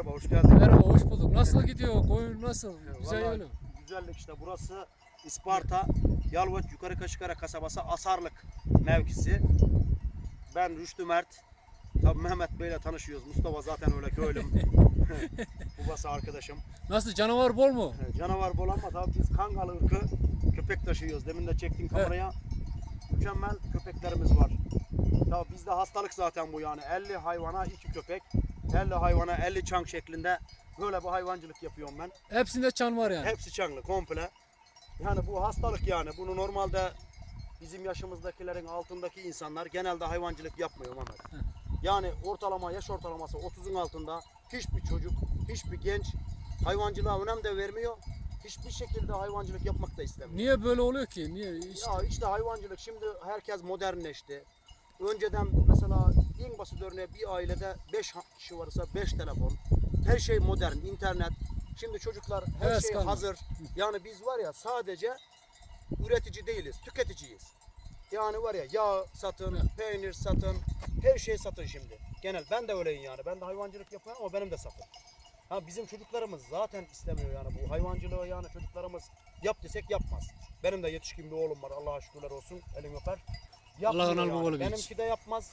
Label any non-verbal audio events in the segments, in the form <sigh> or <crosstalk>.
merhaba, hoş geldin. Merhaba, hoş bulduk. Nasıl gidiyor? Koyun nasıl? Güzel Vallahi yolu. Güzellik işte. Burası İsparta, Yalvaç, Yukarı Kaşıkara kasabası Asarlık mevkisi. Ben Rüştü Mert. Tabii Mehmet Bey'le tanışıyoruz. Mustafa zaten öyle köylüm. <laughs> Babası arkadaşım. Nasıl canavar bol mu? Canavar bol ama tabii biz Kangalı ırkı köpek taşıyoruz. Demin de çektim kameraya. Mükemmel köpeklerimiz var. Tabii bizde hastalık zaten bu yani. 50 hayvana 2 köpek. 50 hayvana 50 çank şeklinde böyle bir hayvancılık yapıyorum ben. Hepsinde çan var yani. Hepsi çanlı komple. Yani bu hastalık yani. Bunu normalde bizim yaşımızdakilerin altındaki insanlar genelde hayvancılık yapmıyor Mehmet. Yani ortalama yaş ortalaması 30'un altında hiçbir çocuk, hiçbir genç hayvancılığa önem de vermiyor. Hiçbir şekilde hayvancılık yapmak da istemiyor. Niye böyle oluyor ki? Niye? İşte. Ya işte hayvancılık şimdi herkes modernleşti. Önceden mesela en basit örneği bir ailede 5 kişi varsa 5 telefon. Her şey modern, internet. Şimdi çocuklar her Evet, şey kalmadı. hazır. Yani biz var ya sadece üretici değiliz, tüketiciyiz. Yani var ya yağ satın, Evet. peynir satın, her şey satın şimdi. Genel ben de öyleyim yani. Ben de hayvancılık yapıyorum ama benim de satın. Ha bizim çocuklarımız zaten istemiyor yani bu hayvancılığı yani çocuklarımız yap desek yapmaz. Benim de yetişkin bir oğlum var Allah'a şükürler olsun elim öper. Yapmıyor Allah analı yani. büyütsün. Benimki de yapmaz.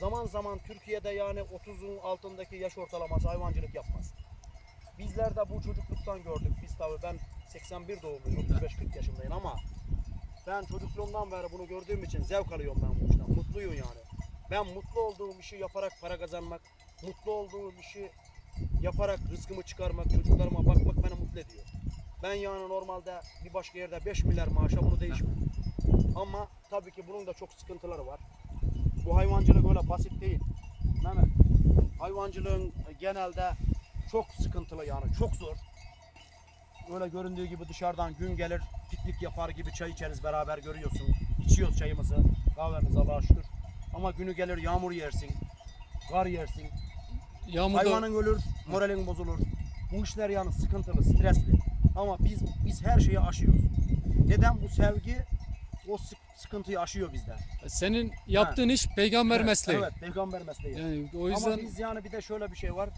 Zaman zaman Türkiye'de yani 30'un altındaki yaş ortalaması hayvancılık yapmaz. Bizler de bu çocukluktan gördük. Biz tabii ben 81 doğumluyum, 35-40 yaşındayım ama ben çocukluğumdan beri bunu gördüğüm için zevk alıyorum ben bu işten. Mutluyum yani. Ben mutlu olduğum işi yaparak para kazanmak, mutlu olduğum işi yaparak rızkımı çıkarmak, çocuklarıma bakmak beni mutlu ediyor. Ben yani normalde bir başka yerde 5 milyar maaşa bunu değişmem. Ama tabii ki bunun da çok sıkıntıları var. Bu hayvancılık öyle basit değil. Mehmet, hayvancılığın genelde çok sıkıntılı yani çok zor. Öyle göründüğü gibi dışarıdan gün gelir piknik yapar gibi çay içeriz beraber görüyorsun. İçiyoruz çayımızı, kahvemizi Allah'a şükür. Ama günü gelir yağmur yersin, kar yersin, Yağmurda Hayvanın ölür, moralin bozulur. Bu işler yani sıkıntılı, stresli. Ama biz biz her şeyi aşıyoruz. Neden bu sevgi o sık- sıkıntıyı aşıyor bizde. senin yaptığın iş peygamber Evet, mesleği. Evet, peygamber mesleği. Yani o Ama yüzden biz yani bir de şöyle bir şey var.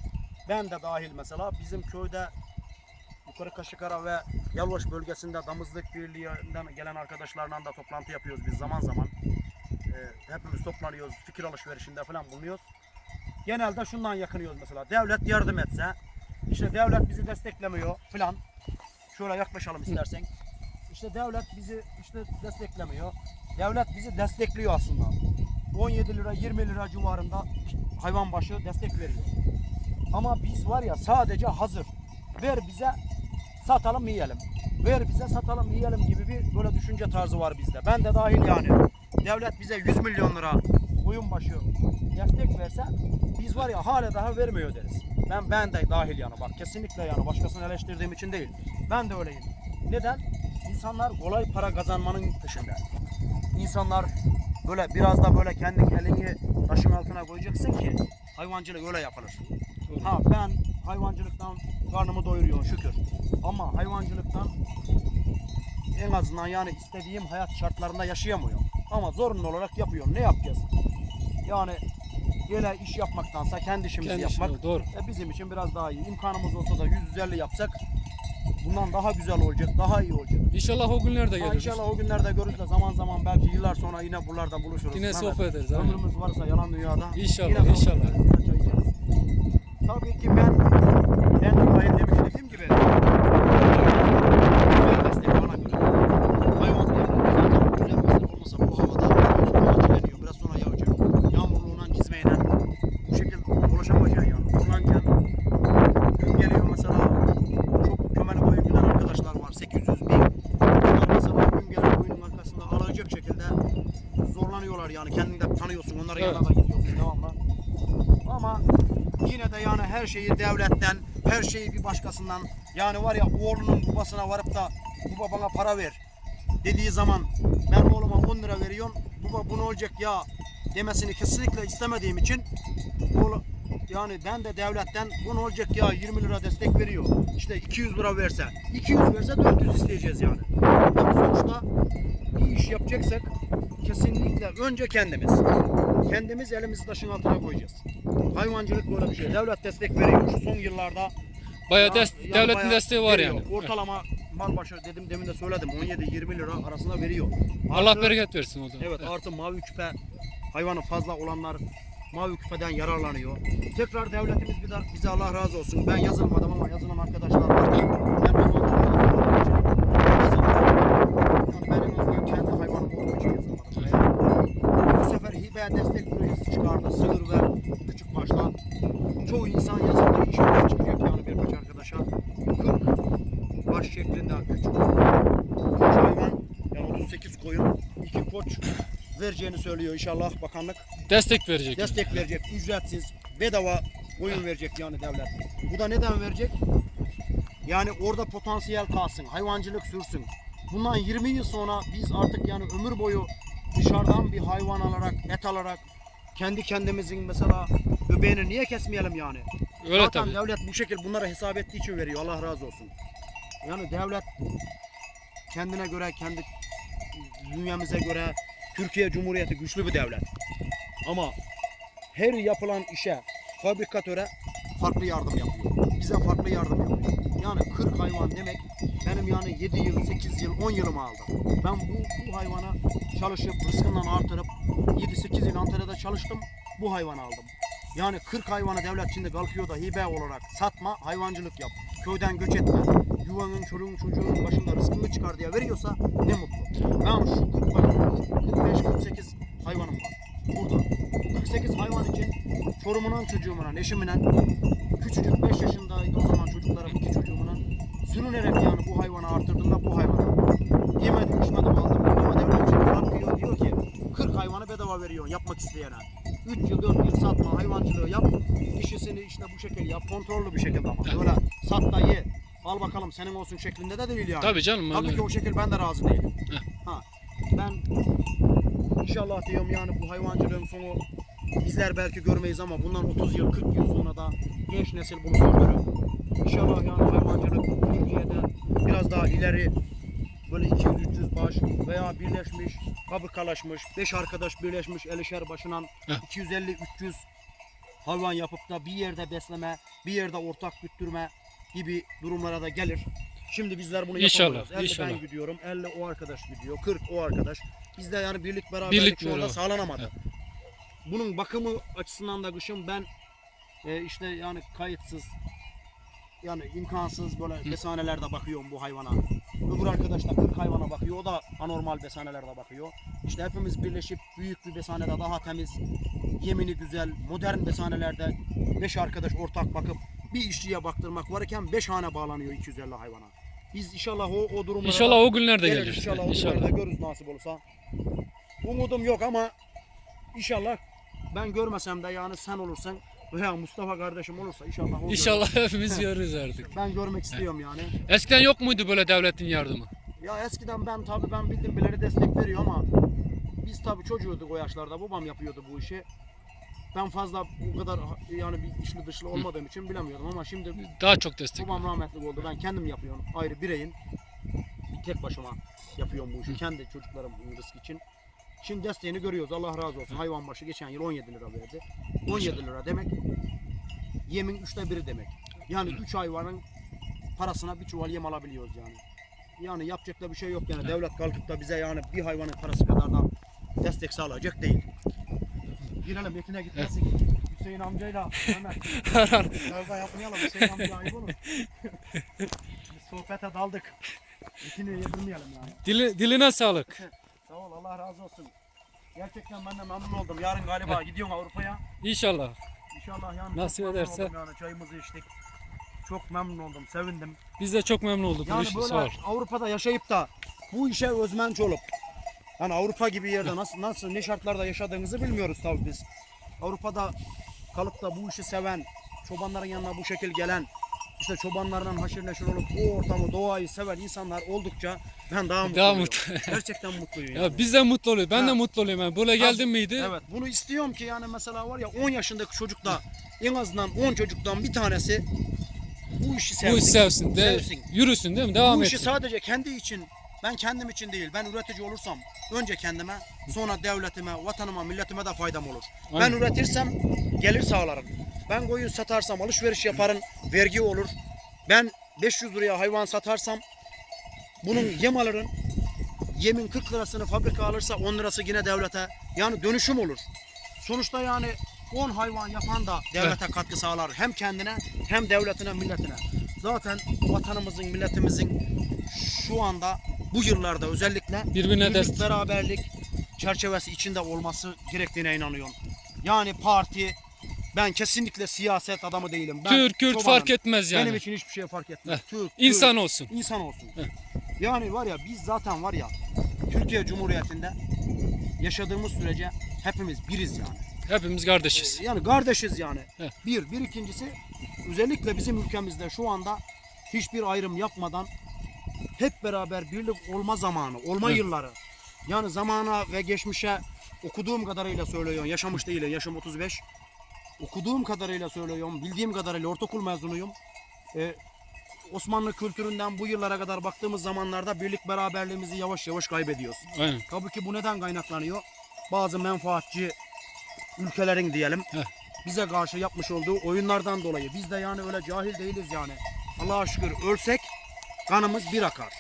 Ben de dahil mesela bizim köyde Yukarı Kaşıkara ve Yalvaç bölgesinde Damızlık Birliği'nden gelen arkadaşlarla da toplantı yapıyoruz biz zaman zaman. Ee, hepimiz toplanıyoruz, fikir alışverişinde falan bulunuyoruz. Genelde şundan yakınıyoruz mesela. Devlet yardım etse, işte devlet bizi desteklemiyor falan. Şöyle yaklaşalım istersen. İşte devlet bizi işte desteklemiyor. Devlet bizi destekliyor aslında. 17 lira 20 lira civarında hayvan başı destek veriyor. Ama biz var ya sadece hazır. Ver bize satalım yiyelim. Ver bize satalım yiyelim gibi bir böyle düşünce tarzı var bizde. Ben de dahil yani. Devlet bize 100 milyon lira koyun başı destek verse biz var ya hala daha vermiyor deriz. Ben ben de dahil yani bak kesinlikle yani başkasını eleştirdiğim için değil. Ben de öyleyim. Neden? İnsanlar kolay para kazanmanın peşinde. İnsanlar böyle biraz da böyle kendi elini taşın altına koyacaksın ki hayvancılık öyle yapılır. Doğru. Ha ben hayvancılıktan karnımı doyuruyorum şükür. Ama hayvancılıktan en azından yani istediğim hayat şartlarında yaşayamıyorum. Ama zorunlu olarak yapıyorum. Ne yapacağız? Yani böyle iş yapmaktansa kendi işimizi kendi yapmak işini- doğru. e, bizim için biraz daha iyi. İmkanımız olsa da 150 yapsak bundan daha güzel olacak, daha iyi olacak. İnşallah o günler de Ha, gelir. İnşallah o günlerde görürüz de zaman zaman belki yıllar sonra yine buralarda buluşuruz. Yine sohbet ederiz. aynen. Ömrümüz varsa yalan dünyada. İnşallah, sohbet inşallah. ederiz, yine çay içeriz. Tabii ki ben kendim dahil demiş dediğim gibi güzel meslek bana göre. Hayvan yani zaten güzel meslek olmasa bu havada hava kirleniyor. Biraz sonra yağacak. Yağmurluğundan çizmeyle bu şekilde dolaşamayacaksın yani. Zorlanacaksın. Gün geliyor mesela çok kömeli koyun giden arkadaşlar var. 800 bin. Onlar mesela gün geliyor koyunun arkasında alacak şekilde zorlanıyorlar yani. Kendini de tanıyorsun. Onların Evet. yanına da gidiyorsun devamlı. Ama yine de yani her şeyi devletten, her şeyi bir başkasından yani var ya oğlunun babasına varıp da baba bana para ver dediği zaman ben oğluma 10 lira veriyorum. Baba bu ne olacak ya demesini kesinlikle istemediğim için oğlu, yani ben de devletten bu ne olacak ya 20 lira destek veriyor. İşte 200 lira verse, 200 verse 400 isteyeceğiz yani. Yani sonuçta bir iş yapacaksak kesinlikle önce kendimiz. Kendimiz elimizi taşın altına koyacağız. Hayvancılık böyle bir şey. Devlet destek veriyor. Şu son yıllarda Bayağı ya- des- yani devletin bayağı desteği var veriyor. yani. Ortalama mal başı dedim demin de söyledim 17-20 lira arasında veriyor. Allah Artı- bereket versin o da. Evet artı mavi küpe hayvanı fazla olanlar mavi küpeden yararlanıyor. Tekrar devletimiz bir de bize Allah razı olsun. Ben yazılmadım ama yazılan arkadaşlar var. Ben hayvancılığı için yazılmadım. Yani ben en azından kendi hayvanım olduğu için yazılmadım. Bu sefer hibe destek projesi çıkardı. Sığır ve küçük başlar. Çoğu insan yazıldı. İçinden çıkacak yani birkaç arkadaşa. 40 şeklinde küçük koç hayvan yani 38 koyun iki koç vereceğini söylüyor inşallah bakanlık. Destek verecek. Destek verecek ücretsiz bedava koyun verecek yani devlet. Bu da neden verecek? Yani orada potansiyel kalsın, hayvancılık sürsün. Bundan 20 yıl sonra biz artık yani ömür boyu dışarıdan bir hayvan alarak, et alarak kendi kendimizin mesela göbeğini niye kesmeyelim yani? Öyle Zaten tabii. devlet bu şekilde bunlara hesap ettiği için veriyor. Allah razı olsun. Yani devlet kendine göre, kendi dünyamıza göre Türkiye Cumhuriyeti güçlü bir devlet. Ama her yapılan işe, fabrikatöre farklı yardım yapıyor. Bize farklı yardım yapıyor. Yani 40 hayvan demek benim yani 7 yıl, 8 yıl, 10 yılımı aldı. Ben bu, bu hayvana çalışıp rızkından artırıp 7-8 yıl Antalya'da çalıştım. Bu hayvanı aldım. Yani 40 hayvanı devlet şimdi kalkıyor da hibe olarak satma, hayvancılık yap. Köyden göç etme. Yuvanın, çocuğun başında rızkını çıkar diye veriyorsa ne mutlu. Ben şu 40 45 48 hayvanım var. Burada. Bu 48 hayvan için çorumunun çocuğumla, eşimle küçücük 5 yaşındaydı o zaman çocuklarım iki çocuğumla sürünerek yani bu hayvanı artırdığımda bu hayvanı. Yemedim, içmedim aldım. Ama devlet kalkıyor diyor ki 40 hayvanı bedava veriyorsun yapmak isteyene. 3 yıl 4 yıl satma hayvancılığı yap. İşisini işte bu şekilde yap. Kontrollü bir şekilde ama. Böyle sat da ye. Al bakalım senin olsun şeklinde de değil yani. Tabii canım. Tabii öyle. ki o şekil ben de razı değilim. Ha. Ben inşallah diyorum yani bu hayvancılığın sonu bizler belki görmeyiz ama bundan 30 yıl 40 yıl sonra da genç nesil bunu sürdürür. İnşallah yani hayvancılık Türkiye'de biraz daha ileri böyle 200-300 baş veya birleşmiş, fabrikalaşmış, 5 arkadaş birleşmiş elişer başına Heh. 250-300 hayvan yapıp da bir yerde besleme, bir yerde ortak güttürme gibi durumlara da gelir. Şimdi bizler bunu İnşallah, yapamıyoruz. 50 inşallah. ben gidiyorum, 50 o arkadaş gidiyor, 40 o arkadaş. Bizde yani birlik beraberlik Birlik şu anda sağlanamadı. Bunun bakımı açısından da kışın ben e, işte yani kayıtsız yani imkansız böyle besanelerde bakıyorum bu hayvana. Öbür arkadaş da 40 hayvana bakıyor. O da anormal besanelerde bakıyor. İşte hepimiz birleşip büyük bir besanede daha temiz, yemini güzel, modern besanelerde 5 arkadaş ortak bakıp bir işçiye baktırmak varken 5 hane bağlanıyor 250 hayvana. Biz inşallah o, o durumlara İnşallah o günler de gelir. gelir. İnşallah o İnşallah. günlerde görürüz nasip olursa. Umudum yok ama inşallah ben görmesem de yani sen olursan veya Mustafa kardeşim olursa inşallah o görür. İnşallah hepimiz görürüz artık. Ben görmek istiyorum yani. Eskiden yok muydu böyle devletin yardımı? Ya eskiden ben tabii ben bildim bileli destek veriyor ama biz tabii çocuğuyduk o yaşlarda. Babam yapıyordu bu işi. Ben fazla bu kadar yani bir işli dışlı olmadığım için bilemiyorum ama şimdi Daha çok destek. babam rahmetli oldu. Ben kendim yapıyorum. Ayrı bireyim. Bir tek başıma yapıyorum bu işi. Kendi çocuklarım rızkı için. Şimdi desteğini görüyoruz. Allah razı olsun. Hayvan başı geçen yıl 17 lira verdi. 17 lira demek yemin üçte biri demek. Yani 3 hayvanın parasına bir çuval yem alabiliyoruz yani. Yani yapacak da bir şey yok yani. Devlet kalkıp da bize yani bir hayvanın parası kadar da destek sağlayacak değil. Girelim Metin'e gitmesin. Hüseyin amcayla hemen kavga <laughs> yapmayalım. Hüseyin amca ayıp olur. Biz sohbete daldık. Metin'i yedirmeyelim yani. Dili, diline sağlık. Allah razı olsun. Gerçekten ben de memnun oldum. Yarın galiba gidiyorum Avrupa'ya. İnşallah. İnşallah yani Nasip çok memnun ederse. oldum yani çayımızı içtik. Çok memnun oldum, sevindim. Biz de çok memnun olduk. bu Yani böyle Sağ ol. Avrupa'da yaşayıp da bu işe özmenç olup hani Avrupa gibi yerde nasıl nasıl ne şartlarda yaşadığımızı bilmiyoruz tabii biz. Avrupa'da kalıp da bu işi seven, çobanların yanına bu şekil gelen, işte çobanlarla haşır neşir olup bu ortamı, doğayı seven insanlar oldukça ben daha mutlu Daha mutlu. Gerçekten mutluyum. yani. Ya biz de mutlu oluyoruz. Ben Ha. de mutlu oluyorum. Yani. Böyle geldin miydi? Evet. Bunu istiyorum ki yani mesela var ya 10 yaşındaki çocuk da en azından 10 çocuktan bir tanesi bu işi sevsin. Bu iş sevsin. De, Sevsin. Yürüsün değil mi? Devam bu etsin. işi sadece kendi için Ben kendim için değil, ben üretici olursam önce kendime, sonra devletime, vatanıma, milletime de faydam olur. Ben Aynen. üretirsem gelir sağlarım. Ben koyun satarsam alışveriş yaparım, vergi olur. Ben 500 liraya hayvan satarsam bunun yem alırım. Yemin 40 lirasını fabrika alırsa 10 lirası yine devlete. Yani dönüşüm olur. Sonuçta yani 10 hayvan yapan da devlete katkı sağlar. Hem kendine hem devletine, milletine. Zaten vatanımızın, milletimizin şu anda bu yıllarda özellikle Birbirine birlik, dest- beraberlik çerçevesi içinde olması gerektiğine inanıyorum. Yani parti ben kesinlikle siyaset adamı değilim. Ben Türk, Kürt çobanım. fark etmez yani. Benim için hiçbir şey fark etmez. Heh. Türk, İnsan Kürt, olsun. insan olsun. Heh. Yani var ya biz zaten var ya Türkiye Cumhuriyeti'nde yaşadığımız sürece hepimiz biriz yani. Hepimiz kardeşiz. Yani kardeşiz yani. Heh. Bir, bir ikincisi özellikle bizim ülkemizde şu anda hiçbir ayrım yapmadan hep beraber birlik olma zamanı, olma Heh. yılları. Yani zamana ve geçmişe okuduğum kadarıyla söylüyorum. Yaşamış değilim. Yaşım 35. Okuduğum kadarıyla söylüyorum. Bildiğim kadarıyla ortaokul mezunuyum. Ee, Osmanlı kültüründen bu yıllara kadar baktığımız zamanlarda birlik beraberliğimizi yavaş yavaş kaybediyoruz. Aynen. Tabii ki bu neden kaynaklanıyor? Bazı menfaatçi ülkelerin diyelim Heh. bize karşı yapmış olduğu oyunlardan dolayı. Biz de yani öyle cahil değiliz yani. Allah'a şükür ölsek kanımız bir akar.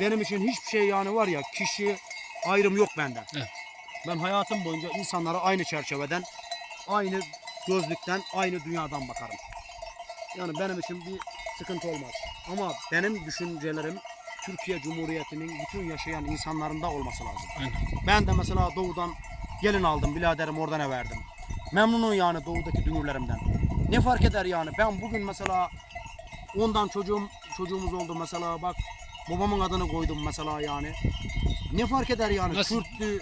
Benim için hiçbir şey yani var ya kişi ayrım yok bende. Heh. Ben hayatım boyunca insanlara aynı çerçeveden, aynı gözlükten, aynı dünyadan bakarım. Yani benim için bir sıkıntı olmaz. Ama benim düşüncelerim Türkiye Cumhuriyeti'nin bütün yaşayan insanlarında olması lazım. Aynen. Ben de mesela doğudan gelin aldım biraderim oradan ev verdim. Memnunum yani doğudaki dünürlerimden. Ne fark eder yani ben bugün mesela ondan çocuğum çocuğumuz oldu mesela bak babamın adını koydum mesela yani. Ne fark eder yani Nasıl? Kürttü,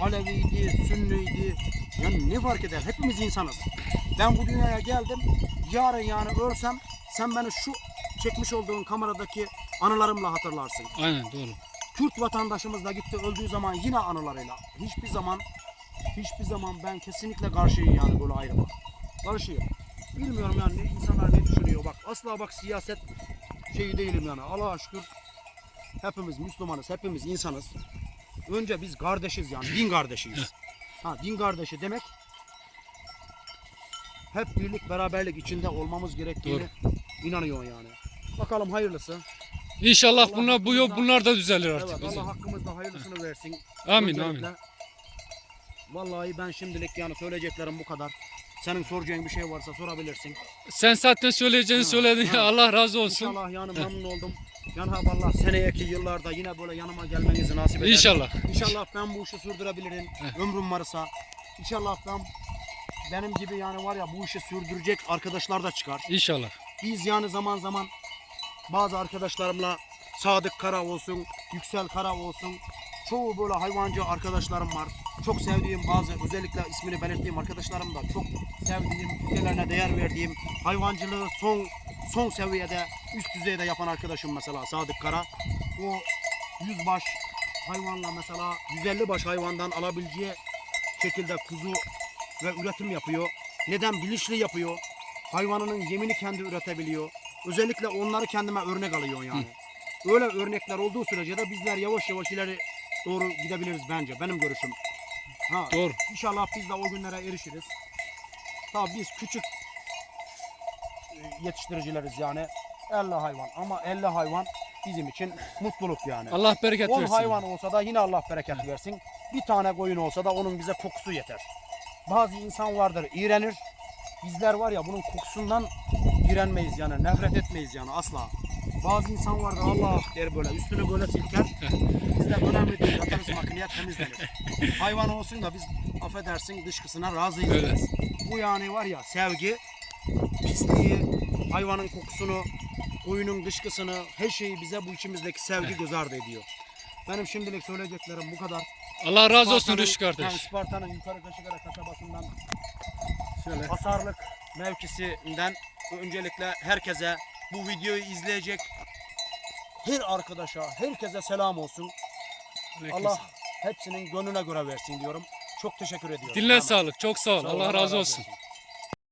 Aleviydi, Sünniydi. Yani ne fark eder? Hepimiz insanız. Ben bu dünyaya geldim. Yarın yani ölsem sen beni şu çekmiş olduğun kameradaki anılarımla hatırlarsın. Aynen doğru. Kürt vatandaşımız da gitti öldüğü zaman yine anılarıyla. Hiçbir zaman hiçbir zaman ben kesinlikle karşıyım yani böyle ayrıma. Karşıyım. Bilmiyorum yani insanlar ne düşünüyor bak. Asla bak siyaset şeyi değilim yani. Allah'a şükür hepimiz Müslümanız, hepimiz insanız. Önce biz kardeşiz yani din kardeşiyiz. Ha din kardeşi demek hep birlik beraberlik içinde olmamız gerektiğini inanıyor yani. Bakalım hayırlısı. İnşallah Allah bunlar bu yol bunlar da düzelir artık. Evet bizim. Allah hakkımızda hayırlısını versin. Amin Öncelikle, amin. Vallahi ben şimdilik yani söyleyeceklerim bu kadar. Senin soracağın bir şey varsa sorabilirsin. Sen zaten söyleyeceğini Ha, söyledin ha. Allah razı olsun. İnşallah yani memnun oldum. Cenab-ı Allah seneyeki yıllarda yine böyle yanıma gelmenizi nasip eder. İnşallah. İnşallah ben bu işi sürdürebilirim. Heh. Ömrüm varsa. İnşallah ben benim gibi yani var ya bu işi sürdürecek arkadaşlar da çıkar. İnşallah. Biz yani zaman zaman bazı arkadaşlarımla Sadık Kara olsun, Yüksel Kara olsun. Çoğu böyle hayvancı arkadaşlarım var. Çok sevdiğim bazı özellikle ismini belirttiğim arkadaşlarım da çok sevdiğim, ülkelerine değer verdiğim hayvancılığı son son seviyede, üst düzeyde yapan arkadaşım mesela Sadık Kara. O 100 baş hayvanla mesela 150 baş hayvandan alabileceği şekilde kuzu ve üretim yapıyor. Neden bilinçli yapıyor? Hayvanının yemini kendi üretebiliyor. Özellikle onları kendime örnek alıyor yani. Öyle örnekler olduğu sürece de bizler yavaş yavaş ileri doğru gidebiliriz bence. Benim görüşüm. Ha, Doğru. İnşallah biz de o günlere erişiriz. Tabii biz küçük yetiştiricileriz yani. 50 hayvan ama 50 hayvan bizim için mutluluk yani. Allah bereket 10 versin. hayvan olsa da yine Allah bereket versin. Bir tane koyun olsa da onun bize kokusu yeter. Bazı insan vardır iğrenir. Bizler var ya bunun kokusundan iğrenmeyiz yani nefret etmeyiz yani asla. Bazı insan vardır Allah der böyle üstünü böyle silker. Bizde önemli değil yatarız makineye temizlenir. Hayvan olsun da biz affedersin dışkısına razıyız. Öyle. Bu yani var ya sevgi, pisliği, hayvanın kokusunu, koyunun dışkısını, her şeyi bize bu içimizdeki sevgi göz ardı ediyor. Benim şimdilik söyleyeceklerim bu kadar. Allah razı olsun Rüştü kardeş. yani Isparta'nın yukarı Kaşıkara kasabasından Şöyle. Hasarlık mevkisinden öncelikle herkese bu videoyu izleyecek her arkadaşa, herkese selam olsun. Allah hepsinin gönlüne göre versin diyorum. Çok teşekkür ediyorum. Dinlen Tamam. sağlık. Çok sağ ol. Sağ ol, Allah razı olsun.